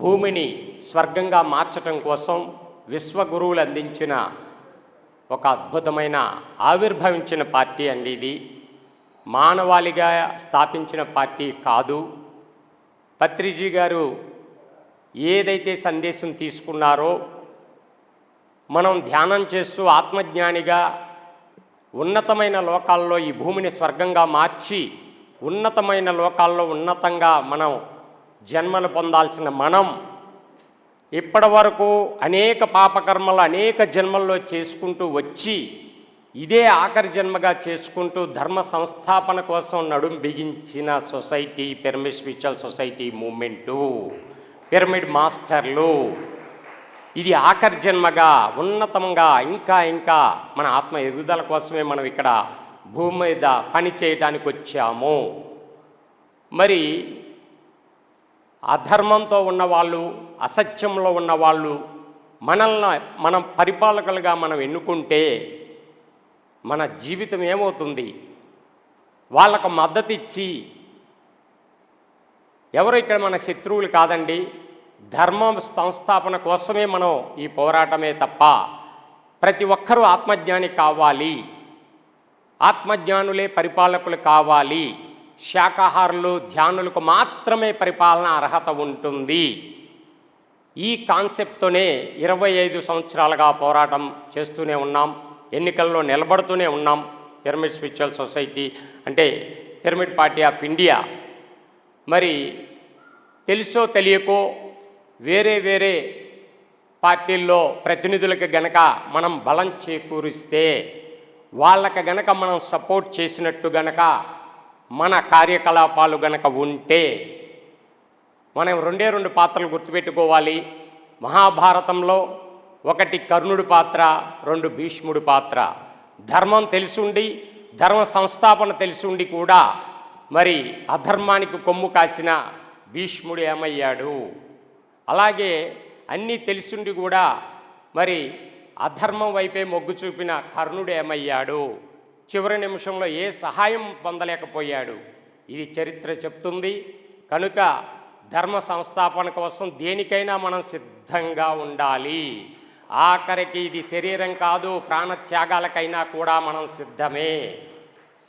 భూమిని స్వర్గంగా మార్చటం కోసం విశ్వగురువులు అందించిన ఒక అద్భుతమైన ఆవిర్భవించిన పార్టీ అండి ఇది. మానవాళిగా స్థాపించిన పార్టీ కాదు. పత్రిజీ గారు ఏదైతే సందేశం తీసుకున్నారో మనం ధ్యానం చేస్తూ ఆత్మజ్ఞానిగా ఉన్నతమైన లోకాల్లో ఈ భూమిని స్వర్గంగా మార్చి ఉన్నతమైన లోకాల్లో ఉన్నతంగా మనం జన్మలు పొందాల్సిన మనం ఇప్పటి వరకు అనేక పాపకర్మలు అనేక జన్మల్లో చేసుకుంటూ వచ్చి ఇదే ఆఖరి జన్మగా చేసుకుంటూ ధర్మ సంస్థాపన కోసం నడుం బిగించిన society pyramid spiritual society movement pyramid మాస్టర్లు. ఇది ఆఖరి జన్మగా ఉన్నతంగా ఇంకా ఇంకా మన ఆత్మ ఎదుగుదల కోసమే మనం ఇక్కడ భూమి మీద పని చేయడానికి వచ్చాము. మరి అధర్మంతో ఉన్నవాళ్ళు అసత్యంలో ఉన్నవాళ్ళు మనల్ని మనం పరిపాలకులుగా మనం ఎన్నుకుంటే మన జీవితం ఏమవుతుంది? వాళ్ళకు మద్దతు ఇచ్చి ఎవరు ఇక్కడ మన శత్రువులు కాదండి? ధర్మ సంస్థాపన కోసమే మనం ఈ పోరాటమే తప్ప ప్రతి ఒక్కరూ ఆత్మజ్ఞాని కావాలి. ఆత్మజ్ఞానులే పరిపాలకులు కావాలి. శాకాహారులు ధ్యానులకు మాత్రమే పరిపాలన అర్హత ఉంటుంది. ఈ కాన్సెప్ట్తోనే ఇరవై ఐదు సంవత్సరాలుగా పోరాటం చేస్తూనే ఉన్నాం. ఎన్నికల్లో నిలబడుతూనే ఉన్నాం. పిరమిడ్ స్పిరిచువల్ సొసైటీ అంటే పిరమిడ్ పార్టీ ఆఫ్ ఇండియా. మరి తెలుసో తెలియకో వేరే వేరే పార్టీల్లో ప్రతినిధులకు గనక మనం బలం చేకూరిస్తే వాళ్ళకి గనక మనం సపోర్ట్ చేసినట్టు గనక మన కార్యకలాపాలు గనక ఉంటే మనం రెండే రెండు పాత్రలు గుర్తుపెట్టుకోవాలి. మహాభారతంలో ఒకటి కర్ణుడి పాత్ర రెండు భీష్ముడి పాత్ర. ధర్మం తెలిసుండి ధర్మ సంస్థాపన తెలుసుండి కూడా మరి అధర్మానికి కొమ్ము కాసిన భీష్ముడు ఏమయ్యాడు? అలాగే అన్నీ తెలిసుండి కూడా మరి అధర్మం వైపే మొగ్గు చూపిన కర్ణుడు ఏమయ్యాడు? చివరి నిమిషంలో ఏ సహాయం పొందలేకపోయాడు. ఇది చరిత్ర చెప్తుంది. కనుక ధర్మ సంస్థాపన కోసం దేనికైనా మనం సిద్ధంగా ఉండాలి. ఆఖరికి ఇది శరీరం కాదు ప్రాణత్యాగాలకైనా కూడా మనం సిద్ధమే.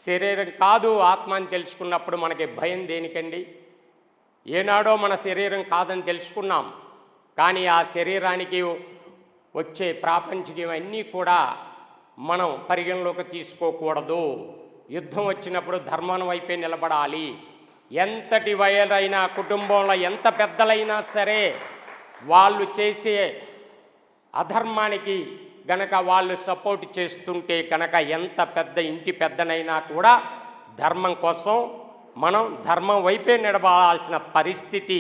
శరీరం కాదు ఆత్మ అని తెలుసుకున్నప్పుడు మనకి భయం దేనికండి? ఏనాడో మన శరీరం కాదని తెలుసుకున్నాం. కానీ ఆ శరీరానికి వచ్చే ప్రాపంచికం అన్నీ కూడా మనం పరిగణలోకి తీసుకోకూడదు. యుద్ధం వచ్చినప్పుడు ధర్మం వైపే నిలబడాలి. ఎంతటి వయలైనా కుటుంబంలో ఎంత పెద్దలైనా సరే వాళ్ళు చేసే అధర్మానికి గనక వాళ్ళు సపోర్ట్ చేస్తుంటే కనుక ఎంత పెద్ద ఇంటి పెద్దనైనా కూడా ధర్మం కోసం మనం ధర్మం వైపే నిలబడాల్సిన పరిస్థితి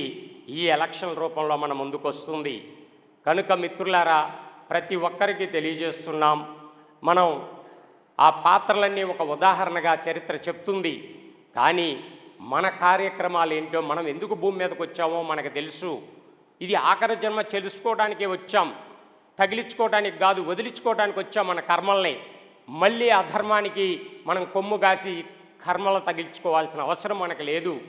ఈ ఎలక్షన్ రూపంలో మన ముందుకు వస్తుంది కనుక మిత్రులారా ప్రతి ఒక్కరికి తెలియజేస్తున్నాం. మనం ఆ పాత్రలన్నీ ఒక ఉదాహరణగా చరిత్ర చెప్తుంది. కానీ మన కార్యక్రమాలు ఏంటో మనం ఎందుకు భూమి మీదకి వచ్చామో మనకు తెలుసు. ఇది ఆఖరి జన్మ తెలుసుకోవడానికే వచ్చాం. తగిలించుకోవడానికి కాదు వదిలించుకోవడానికి వచ్చాం మన కర్మల్ని. మళ్ళీ అధర్మానికి మనం కొమ్ము కాసి కర్మలు తగిలించుకోవాల్సిన అవసరం మనకు లేదు.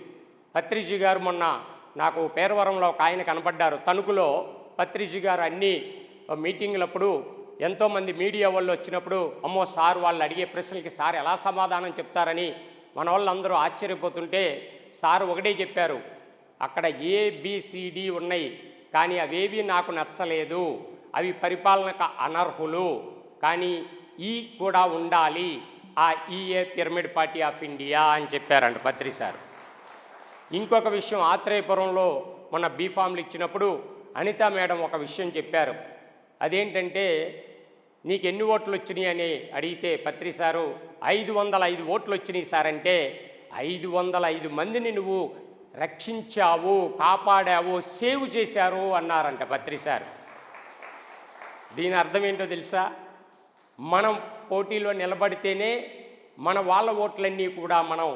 పత్రిజీ గారు మొన్న నాకు పేరవరంలో ఒక ఆయన కనపడ్డారు. తణుకులో పత్రిజీ గారు అన్ని మీటింగ్లప్పుడు ఎంతోమంది మీడియా వాళ్ళు వచ్చినప్పుడు అమ్మో సార్ వాళ్ళు అడిగే ప్రశ్నలకి సార్ ఎలా సమాధానం చెప్తారని మన వాళ్ళందరూ ఆశ్చర్యపోతుంటే సార్ ఒకటే చెప్పారు అక్కడ ఏబిసిడి ఉన్నాయి కానీ అవేవి నాకు నచ్చలేదు అవి పరిపాలనకు అనర్హులు కానీ ఈ కూడా ఉండాలి ఆ ఈఏ పిరమిడ్ పార్టీ ఆఫ్ ఇండియా అని చెప్పారంట పత్రి సార్. ఇంకొక విషయం ఆత్రేయపురంలో మన బీఫామ్లు ఇచ్చినప్పుడు అనిత మేడం ఒక విషయం చెప్పారు అదేంటంటే నీకు ఎన్ని ఓట్లు వచ్చినాయి అని అడిగితే పత్రి సారు ఐదు వందల ఐదు ఓట్లు వచ్చినాయి సార్ అంటే ఐదు వందల ఐదు మందిని నువ్వు రక్షించావు కాపాడావు సేవ్ చేశారు అన్నారంట పత్రి సార్. దీని అర్థం ఏంటో తెలుసా? మనం పోటీలో నిలబడితేనే మన వాళ్ళ ఓట్లన్నీ కూడా మనం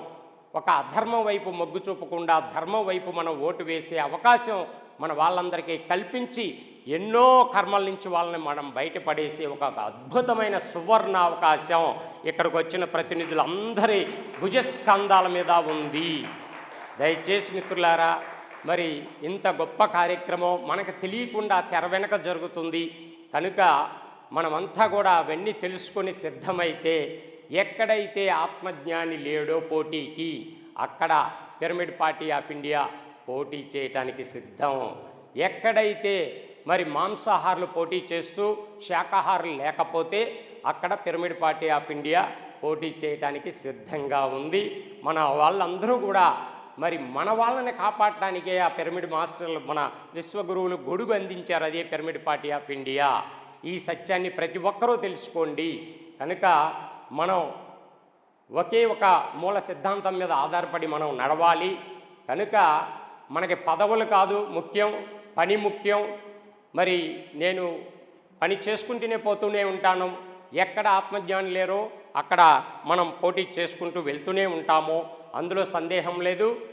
ఒక అధర్మం వైపు మొగ్గు చూపకుండా ధర్మం వైపు మనం ఓటు వేసే అవకాశం మన వాళ్ళందరికీ కల్పించి ఎన్నో కర్మల నుంచి వాళ్ళని మనం బయటపడేసే ఒక అద్భుతమైన సువర్ణ అవకాశం ఇక్కడికి వచ్చిన ప్రతినిధులందరి భుజస్కంధాల మీద ఉంది. దయచేసి మిత్రులారా మరి ఇంత గొప్ప కార్యక్రమం మనకు తెలియకుండా తెర వెనక జరుగుతుంది. కనుక మనమంతా కూడా అవన్నీ తెలుసుకొని సిద్ధమైతే ఎక్కడైతే ఆత్మజ్ఞాని లేడో పోటీకి అక్కడ పిరమిడ్ పార్టీ ఆఫ్ ఇండియా పోటీ చేయటానికి సిద్ధం. ఎక్కడైతే మరి మాంసాహారులు పోటీ చేస్తూ శాకాహారులు లేకపోతే అక్కడ పిరమిడ్ పార్టీ ఆఫ్ ఇండియా పోటీ చేయటానికి సిద్ధంగా ఉంది. మన వాళ్ళందరూ కూడా మరి మన వాళ్ళని కాపాడటానికే ఆ పిరమిడ్ మాస్టర్లు మన విశ్వగురువులు గొడుగు అందించారు అదే పిరమిడ్ పార్టీ ఆఫ్ ఇండియా. ఈ సత్యాన్ని ప్రతి ఒక్కరూ తెలుసుకోండి. కనుక మనం ఒకే ఒక మూల సిద్ధాంతం మీద ఆధారపడి మనం నడవాలి. కనుక మనకి పదవులు కాదు ముఖ్యం పని ముఖ్యం మరి నేను పని చేసుకుంటూనే పోతూనే ఉంటాను. ఎక్కడ ఆత్మజ్ఞానం లేరో అక్కడ మనం పోటీ చేసుకుంటూ వెళ్తూనే ఉంటాము. అందులో సందేహం లేదు.